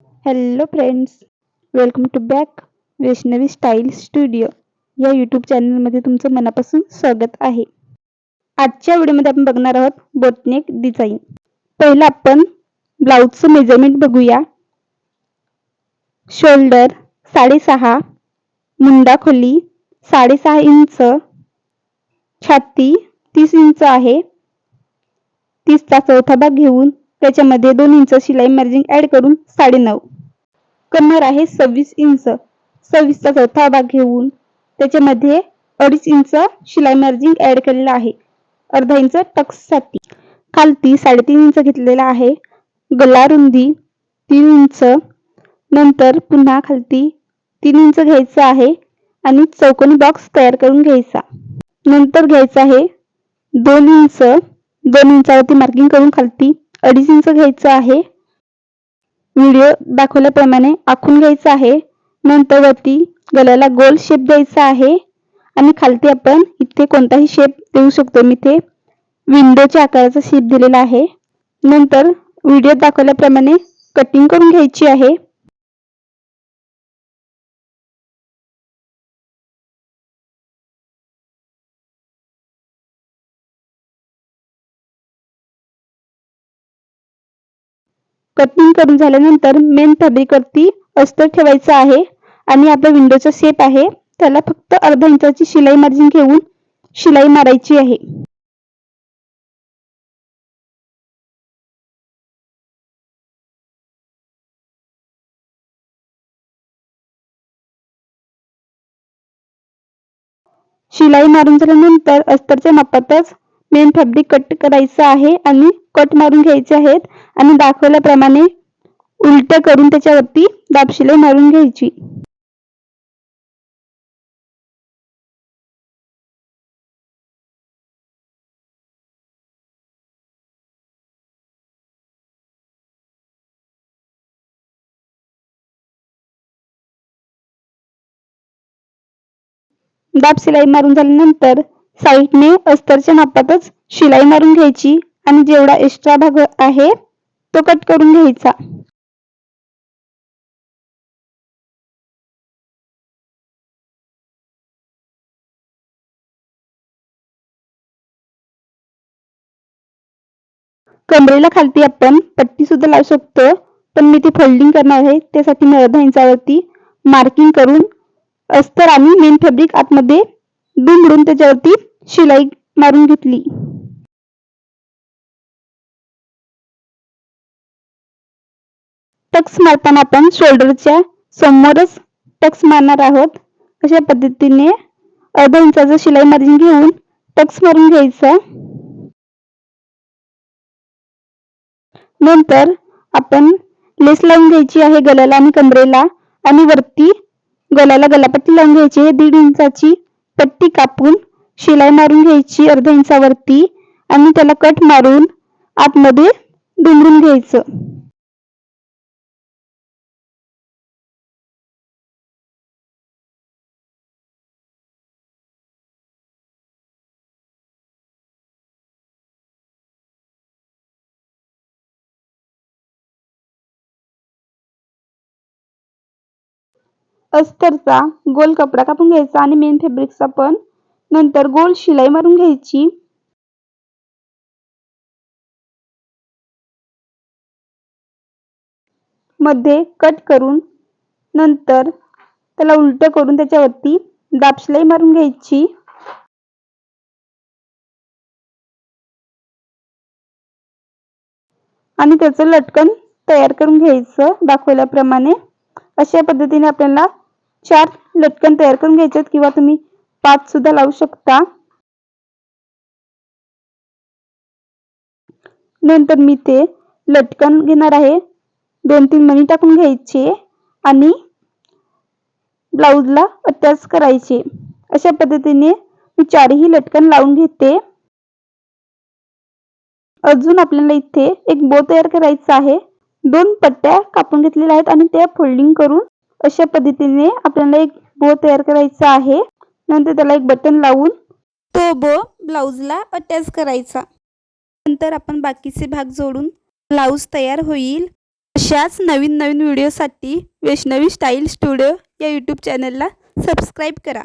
Hello friends welcome to back Vaishnavi style studio या YouTube चॅनलमध्ये तुमचं मनापासून स्वागत आहे. आजच्या व्हिडिओमध्ये आपण बघणार आहोत बोटनेक डिझाईन पहिलं आपण ब्लाऊजचं मेजरमेंट बघूया. शोल्डर साडेसहा मुंडा खोली साडेसहा इंच छाती तीस इंच आहे. तीसचा चौथा भाग घेऊन त्याच्यामध्ये दोन इंच शिलाई मार्जिन ऍड करून साडे नऊ कमर आहे सव्वीस इंच. सव्वीसचा चौथा भाग घेऊन त्याच्यामध्ये अडीच इंच शिलाई मार्जिन ऍड केलेला आहे. अर्धा इंच टक्ससाठी खालती साडेतीन इंच घेतलेला आहे. गला रुंदी तीन इंच. नंतर पुन्हा खालती तीन इंच घ्यायचं आहे आणि चौकोनी बॉक्स तयार करून घ्यायचा. नंतर घ्यायचं आहे दोन इंच. दोन इंचावरती मार्किंग करून खालती अडीच इंच घ्यायचं आहे. व्हिडिओ दाखवल्याप्रमाणे आखून घ्यायचं आहे. नंतर वरती गळ्याला गोल शेप द्यायचा आहे. आणि खालती आपण इथे कोणताही शेप देऊ शकतो. मी ते विंडोच्या आकाराचा शेप दिलेला आहे. नंतर व्हिडिओ दाखवल्याप्रमाणे कटिंग करून घ्यायची आहे. कटिंग करून झाल्यानंतर मेन फॅब्रिकवरती अस्तर ठेवायचं आहे. आणि आपला विंडोचा शेप आहे. त्याला फक्त अर्धा इंचाची शिलाई मार्जिन घेऊन शिलाई मारायची आहे. शिलाई मारून झाल्यानंतर अस्तरच्या मापातच मेन फॅब्रिक कट करायचं आहे आणि कट मारून घ्यायचे आहेत. आणि दाखवल्याप्रमाणे उलट करून त्याच्यावरती दाबशिलाई मारून घ्यायची. दाब शिलाई मारून झाल्यानंतर साईडने अस्तरच्या मापातच शिलाई मारून घ्यायची आणि जेवढा एक्स्ट्रा भाग आहे तो कट करून घ्यायचा. कमरेला खालती आपण पट्टी सुद्धा लावू शकतो पण मी ती फोल्डिंग करणार आहे त्यासाठी मी अर्धा इंचावरती मार्किंग करून अस्तर आणि मेन फॅब्रिक आतमध्ये दुमडून त्याच्यावरती शिलाई मारून घेतली. टक्स मारताना आपण शोल्डरच्या समोरच टक्स मारणार आहोत. अशा पद्धतीने अर्धा इंचाचा शिलाई मार्जिन घेऊन टक्स मारून घ्यायचा. नंतर आपण लेस लावून घ्यायची आहे गळ्याला आणि कमरेला आणि वरती गळ्याला गलापट्टी लावून घ्यायची आहे. दीड इंचाची पट्टी कापून शिलाई मारून घ्यायची अर्ध इंचावरती आणि त्याला कट मारून आतमध्ये डुंबरून घ्यायचं. अस्तरचा गोल कपडा कापून घ्यायचा आणि मेन फॅब्रिकचा पण नंतर गोल शिलाई मारून घ्यायची. मध्ये कट करून नंतर त्याला उलट करून त्याच्यावरती दाब शिलाई मारून घ्यायची. आणि त्याचं लटकन तयार करून घ्यायचं दाखवल्याप्रमाणे. अशा पद्धतीने आपल्याला चार लटकन तयार करून घ्यायचे किंवा तुम्ही पाच सुद्धा लावू शकता. नंतर मी ते लटकन घेणार आहे. दोन तीन मणी टाकून घ्यायचे आणि ब्लाऊजला अटॅच करायचे. अशा पद्धतीने मी चारही लटकन लावून घेते. अजून आपल्याला इथे एक बो तयार करायचा आहे. दोन पट्ट्या कापून घेतलेल्या आहेत आणि त्या फोल्डिंग करून अशा पद्धतीने आपल्याला एक बो तयार करायचा आहे. नंतर त्याला एक बटन लावून तो बो ब्लाऊजला अटॅच करायचा. नंतर आपण बाकीचे भाग जोडून ब्लाऊज तयार होईल. अशाच नवीन नवीन व्हिडिओसाठी वैष्णवी स्टाईल स्टुडिओ या यूट्यूब चॅनलला सबस्क्राईब करा.